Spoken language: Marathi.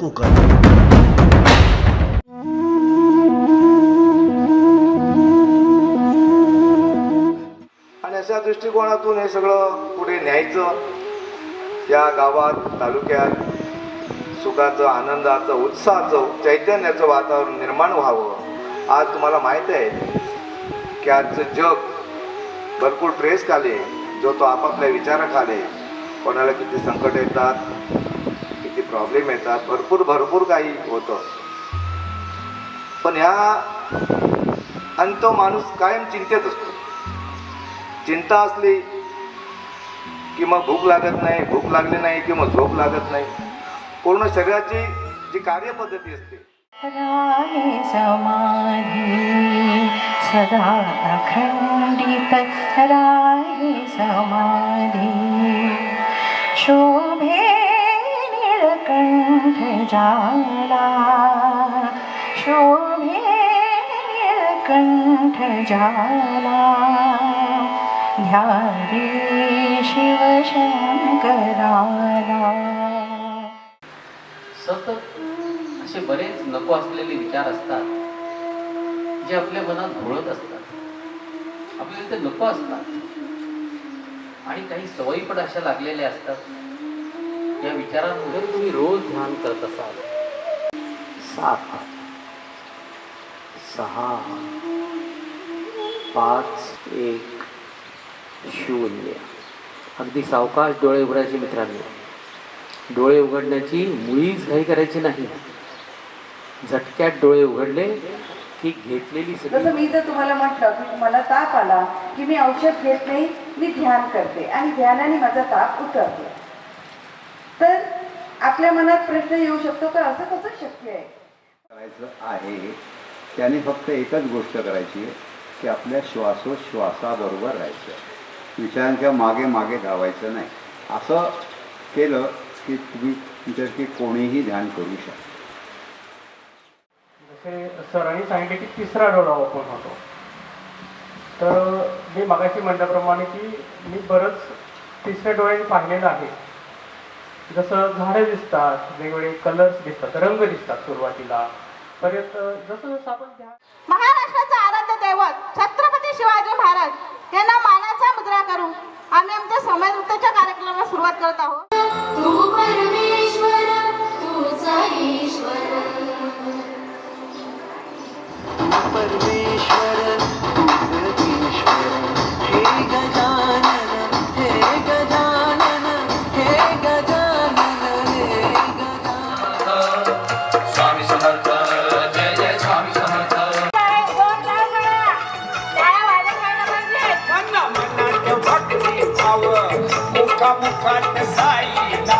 कोकण आणि अशा दृष्टिकोनातून हे सगळं पुढे न्यायचं? या गावात तालुक्यात सुखाचं आनंदाचं उत्साहाचं चैतन्याचं वातावरण निर्माण व्हावं. आज तुम्हाला माहीत आहे की आजचं जग भरपूर ट्रेस खाले जो तो आपापल्या विचाराखाले कोणाला किती संकट येतात प्रॉब्लेम येतात. भरपूर भरपूर काही होतं. पण ह्या आणि तो माणूस कायम चिंतेत असतो. चिंता असली की मग भूक लागत नाही भूक लागली नाही की मग झोप लागत नाही. पूर्ण शरीराची जी कार्यपद्धती असते. सदा अखंडित. समाधी शोभे निळकंठ जाला शोभे कंठ जाला. शिव शिवशंकराला सतत असे बरेच नको असलेले विचार असतात जे आपल्या मनात घोळत असतात. आपल्याला ते नको असतात. आणि काही सवयी पण अशा लागलेल्या असतात. या विचारांमध्ये तुम्ही रोज ध्यान करत असाल. सात सहा पाच एक शून्य. अगदी सावकाश डोळे उघडायचे मित्रांनो. डोळे उघडण्याची मुळीच घाई करायची नाही. झटक्यात डोळे उघडले की घेतलेली जसं मी जर तुम्हाला म्हटलं की मला ताप आला की मी औषध घेत नाही मी ध्यान करते आणि ध्यानाने माझा ताप उतरतो. तर आपल्या मनात प्रश्न येऊ शकतो का? असं कसं शक्य आहे? करायचं आहे. त्याने फक्त एकच गोष्ट करायची आहे की आपल्या श्वासोश्वासाबरोबर राहायचं. विचारांच्या मागे मागे धावायचं नाही. असं केलं की तुम्ही तुमच्यासाठी कोणीही ध्यान करू शकता जसे सरांनी सांगितले की तिसरा डोळा ओपन होतो. तर मी मगाशी म्हटल्याप्रमाणे की मी बरंच तिसऱ्या डोळ्याने पाहिलेलं आहे. जसं झाडं दिसतात वेगवेगळे कलर्स दिसतात रंग दिसतात सुरुवातीला. परत जसं जसं आपण ध्यान महाराष्ट्राचा आराध्य दैवत छत्रपती शिवाजी महाराज यांना मानाचा मुद्रा करून आम्ही आमच्या समय कार्यक्रमाला सुरुवात करत आहोत. Vamos para a